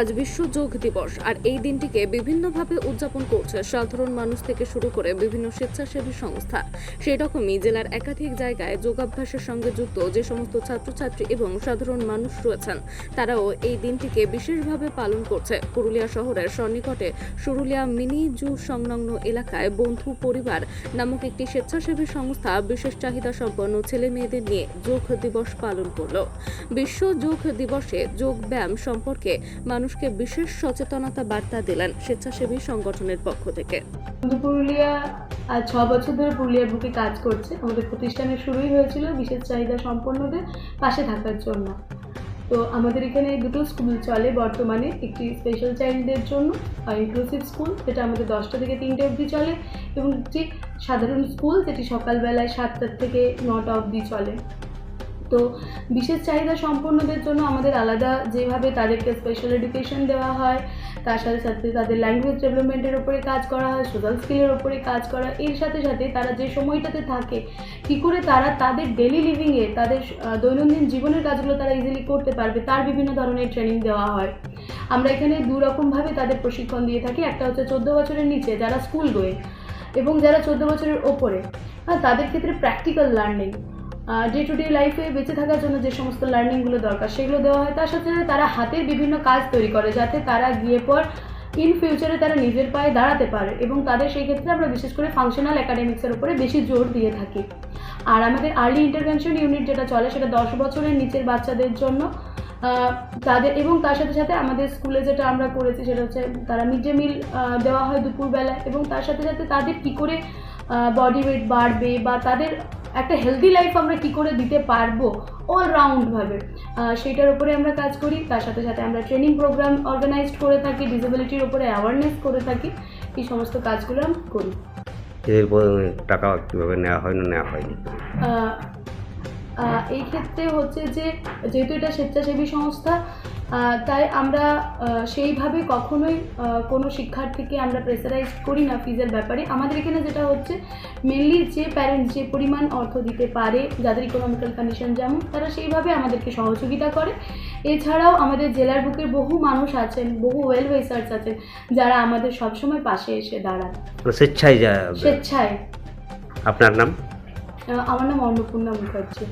আজ বিশ্ব যোগ দিবস, আর এই দিনটিকে বিভিন্নভাবে উদযাপন করছে সাধারণ মানুষ থেকে শুরু করে বিভিন্ন স্বেচ্ছাসেবী সংস্থা। সেই রকমই জেলার একাধিক জায়গায় যোগাভ্যাসের সঙ্গে যুক্ত যে সমস্ত ছাত্রছাত্রী এবং সাধারণ মানুষ রয়েছেন, তারাও এই দিনটিকে বিশেষভাবে পালন করছে। পুরুলিয়া শহরের সন্নিকটে সুরুলিয়া মিনি জু সংলগ্ন এলাকায় বন্ধু পরিবার নামক একটি স্বেচ্ছাসেবী সংস্থা বিশেষ চাহিদা সম্পন্ন ছেলে মেয়েদের নিয়ে যোগ দিবস পালন করল। বিশ্ব যোগ দিবসে যোগ ব্যায়াম সম্পর্কে মানুষকে বিশেষ সচেতনতা বার্তা দিলেন স্বেচ্ছাসেবী সংগঠনের পক্ষ থেকে। পুরুলিয়া আজ ছ বছর ধরে পুরুলিয়ার বুকে কাজ করছে। আমাদের প্রতিষ্ঠানের শুরুই হয়েছিল বিশেষ চাহিদা সম্পন্নদের পাশে থাকার জন্য। তো আমাদের এখানে দুটো স্কুল চলে বর্তমানে, একটি স্পেশাল চাইল্ডদের জন্য, আর ইনক্লুসিভ স্কুল যেটা আমাদের দশটা থেকে তিনটে অবধি চলে, এবং একটি সাধারণ স্কুল যেটি সকালবেলায় সাতটার থেকে নটা অবধি চলে। তো বিশেষ চাহিদা সম্পন্নদের জন্য আমাদের আলাদা যেভাবে তাদেরকে স্পেশাল এডুকেশন দেওয়া হয়, তার সাথে সাথে তাদের ল্যাঙ্গুয়েজ ডেভেলপমেন্টের ওপরে কাজ করা হয় সোশ্যাল স্কিলের ওপরে কাজ করা, এর সাথে সাথে তারা যে সময়টাতে থাকে, কী করে তারা তাদের ডেলি লিভিংয়ে তাদের দৈনন্দিন জীবনের কাজগুলো তারা ইজিলি করতে পারবে, তার বিভিন্ন ধরনের ট্রেনিং দেওয়া হয়। আমরা এখানে দু রকমভাবে তাদের প্রশিক্ষণ দিয়ে থাকি, একটা হচ্ছে চোদ্দ বছরের নিচে যারা স্কুল গোয়ে এবং যারা চোদ্দ বছরের ওপরে। হ্যাঁ তাদের ক্ষেত্রে practical learning day to day লাইফে বেঁচে থাকার জন্য যে সমস্ত লার্নিংগুলো দরকার, সেগুলো দেওয়া হয়। তার সাথে সাথে তারা হাতের বিভিন্ন কাজ তৈরি করে, যাতে তারা গিয়ে পর ইন ফিউচারে তারা নিজের পায়ে দাঁড়াতে পারে এবং তাদের সেই ক্ষেত্রে আমরা বিশেষ করে ফাংশনাল একাডেমিক্সের উপরে বেশি জোর দিয়ে থাকি। আর আমাদের আর্লি ইন্টারভেনশন ইউনিট যেটা চলে, সেটা দশ বছরের নিচের বাচ্চাদের জন্য তাদের এবং তার সাথে সাথে আমাদের স্কুলে যেটা আমরা করেছি, সেটা হচ্ছে তারা মিড ডে মিল দেওয়া হয় দুপুরবেলা এবং তার সাথে সাথে তাদের কী করে বডি ওয়েট বাড়বে বা তাদের একটা হেলদি লাইফ আমরা কি করে দিতে পারব? অলরাউন্ডভাবে সেটার উপরে আমরা কাজ করি তার সাথে সাথে আমরা ট্রেনিং প্রোগ্রাম অর্গানাইজড করে থাকি ডিসেবিলিটির উপরে অ্যাওয়ারনেস করে থাকি এই সমস্ত কাজগুলো আমরা করি। এর টাকা কীভাবে নেওয়া হয় না নেওয়া হয়নি? এই ক্ষেত্রে হচ্ছে যে যেহেতু এটা স্বেচ্ছাসেবী সংস্থা তাই আমরা সেইভাবে কখনোই কোনো শিক্ষার্থীকে আমরা প্রেসারাইজ করি না ফিজের ব্যাপারে। আমাদের এখানে যেটা হচ্ছে মেনলি যে প্যারেন্টস যে পরিমাণ অর্থ দিতে পারে যাদের ইকোনমিক্যাল কন্ডিশন যেমন তারা সেইভাবে আমাদেরকে সহযোগিতা করে। এছাড়াও আমাদের জেলার বুকের বহু মানুষ আছেন বহু ওয়েল ওয়েসার্স আছেন যারা আমাদের সবসময় পাশে এসে দাঁড়ান। মানে স্বেচ্ছায় স্বেচ্ছায়। আপনার নাম? আমার নাম অন্নপূর্ণা মুখার্জি।